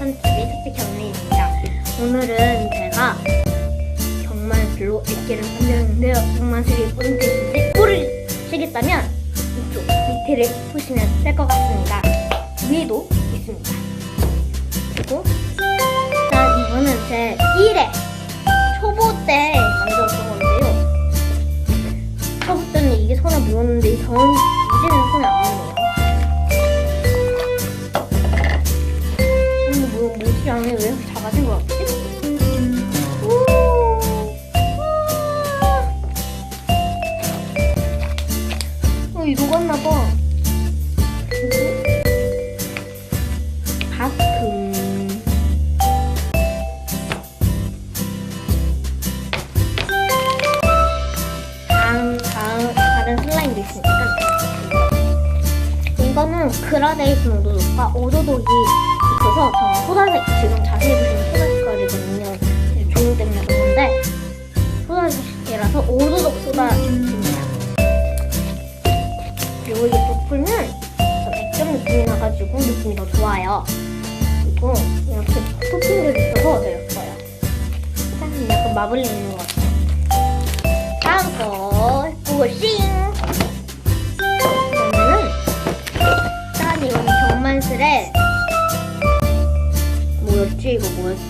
첫째 경리입니다. 오늘은 제가 경만술로 액기를 만들었는데요. 경만술이 뭔지 모르시겠다면 이쪽 밑에를 보시면 될 것 같습니다. 위에도 있습니다. 그리고 일단 이거는 제 1회 초보 때 만들었던 건데요. 초보 때는 이게 손에 묻었는데 저는 이제는 손에 안 묻네요. 이 녹았나 봐. 가끔 다음, 다음, 다른 슬라임도 있으니까. 이거는 그라데이션 오도독과 오도독이 있어서 저는 소다색, 지금 자세히 보시면 소다색깔이거든요. 종이 때문에 그런데 소다색이라서 오도독 소다입 니다. 그리고 이게 또 풀면 좀 액정 느낌이 나가지고 느낌이 더 좋아요. 그리고 이렇게 토핑들이 있어서 내렸어요. 짠, 약간 마블링 있는 것 같아요. 다음 거 고싱 그러면은 짠 이거는 경만슬에 뭐였지 이거 뭐였지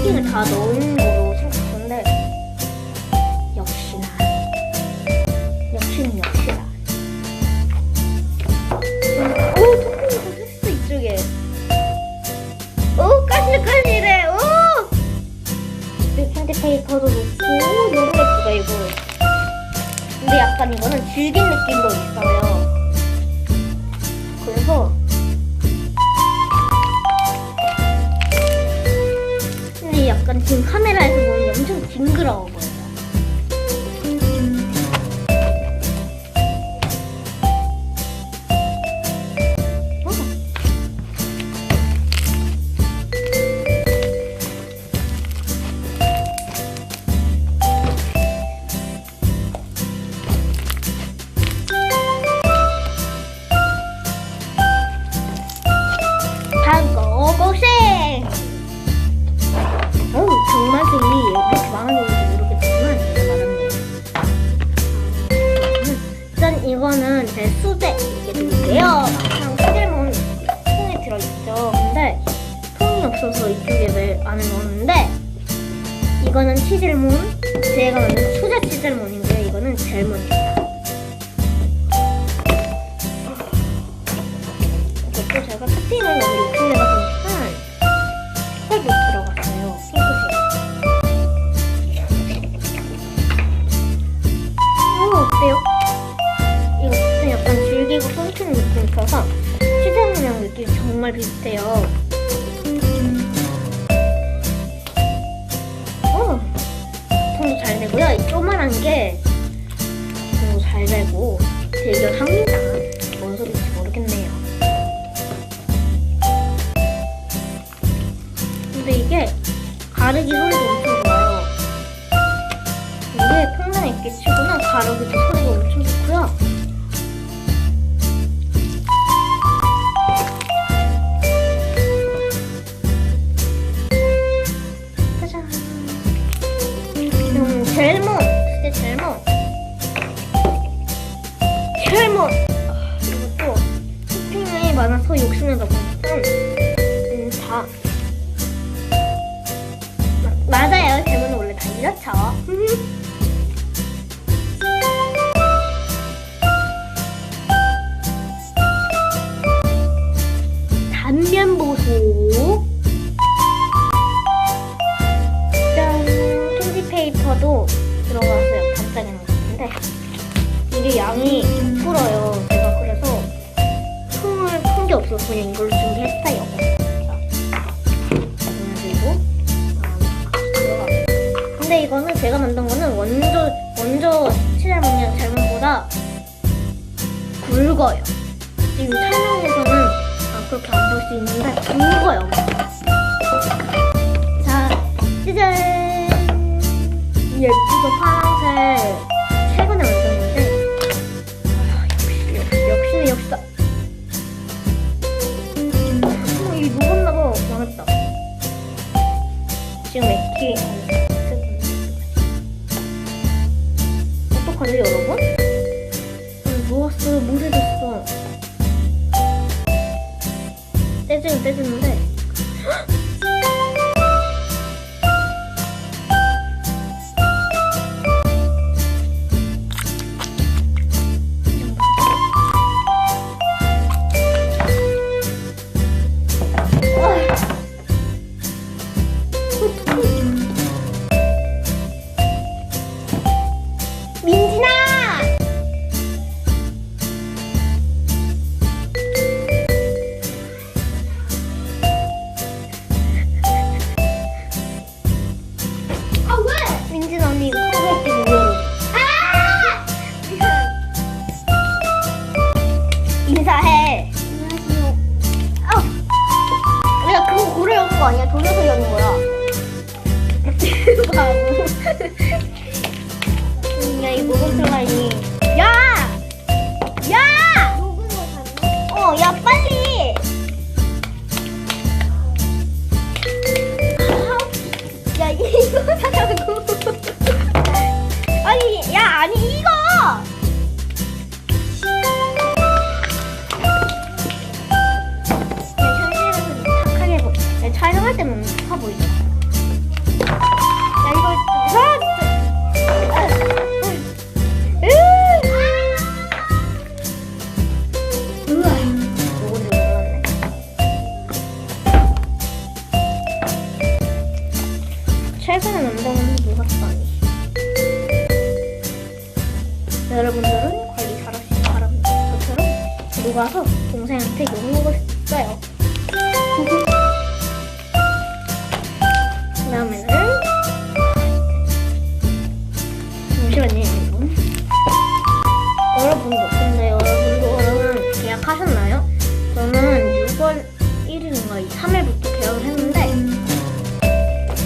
토핑을 다 넣은 거로 생각했는데 역시나 역시는 역시나 오, 토핑도 했어, 이쪽에. 오, 까실까실해, 오! 여기 캔디페이퍼도 놓고, 너무 예쁘다, 이거. 근데 약간 이거는 질긴 느낌도 있어요. 엄 없어서 이쪽에 왜 안에 넣었는데 이거는 치질몬 제가 만든 수제 치질몬인데요. 이거는 젤몬입니다. 이것도 제가 토핑을 너무 욕심내다 보니까 색깔도 들어갔어요. 핑크색. 오, 어때요? 이거 좀 약간 질기고 끊기는 느낌이 있어서 치즈모양 느낌이 정말 비슷해요. 되고 대결합니다. 뭔 소리인지 모르겠네요. 근데 이게 가르기 소리도 엄청 좋아요. 이게 평당 있게 치고는 가르기 맞아요. 젤몬은 원래 다 이렇죠. 단면 보소. 짠. 캔디 페이퍼도 들어가서 반짝이는 것 같은데 이게 양이 풀어요. 제가 그래서 통을 큰게 없어서 그냥 이걸로 거는 제가 만든 거는 원조 원조 시라모니아 잘못보다 굵어요. 지금 설명에서는 아, 그렇게 안 볼 수 있는데 굵어요. 자, 짜잔! 예쁘죠 파란색 최근에 만든 건데 아, 역시 역시 역시는 역시다. 음, 이거 녹았나봐 망했다. 지금 맥키. 여러분? 음, 누웠어 물에 졌어 떼지는 떼지는데 돌려서 여는 거야. 음, 야, 이 슬라임이. 야! 야!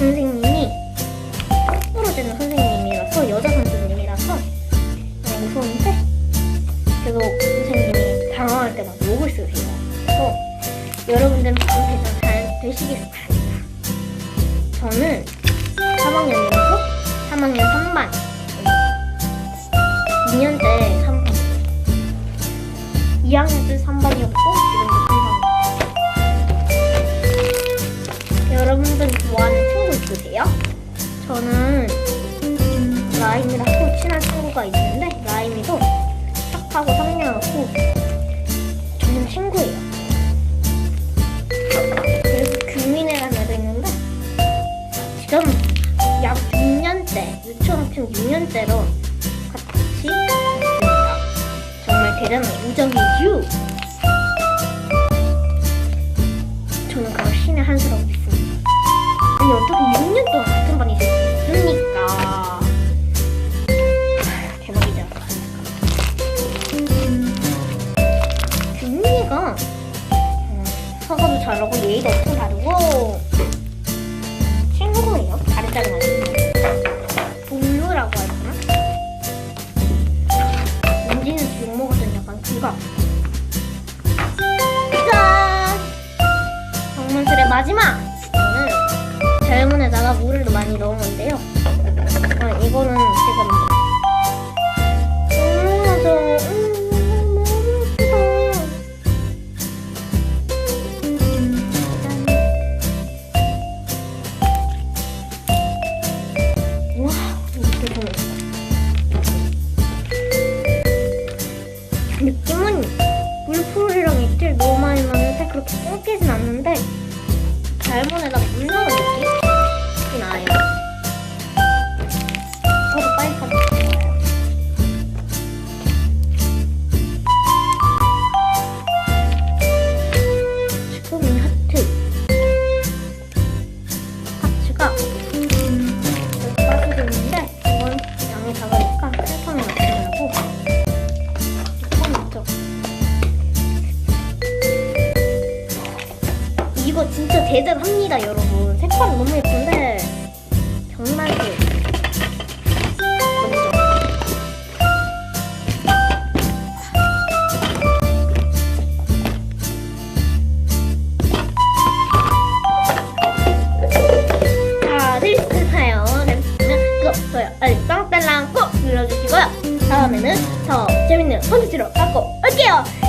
선생님이 부러지는 선생님이라서 여자 선생님이라서 무서운데 계속 선생님이 당황할 때마다 욕을 쓰세요. 그래서 여러분들은 개선 잘 되시길 바랍니다. 저는 3학년이라서 3학년 3반 2년 때 3반 2학년 때 3반이었고 지금 친구 있으세요? 저는 라임이랑 친한 친구가 있는데 라임이도 착하고 상냥하고 마지막! 이거는 절문에다가 물을 많이 넣은 건데요 어, 이거는 제가 만든 음, 맞아. 음, 너무 예쁘다. 와, 이렇게 보냈어. 느낌은 물풀이랑 이틀 너무 많이 넣는데 그렇게 끊기진 않는데 잘못에다 물 넣은 느 색깔은 너무 예쁜데 정말 그 먼저 다들 쓰나요? 네, 구독, 좋아요, 알림, 빵, 딸랑 꼭 눌러주시고요 다음에는 더 재밌는 콘텐츠로 갖고 올게요.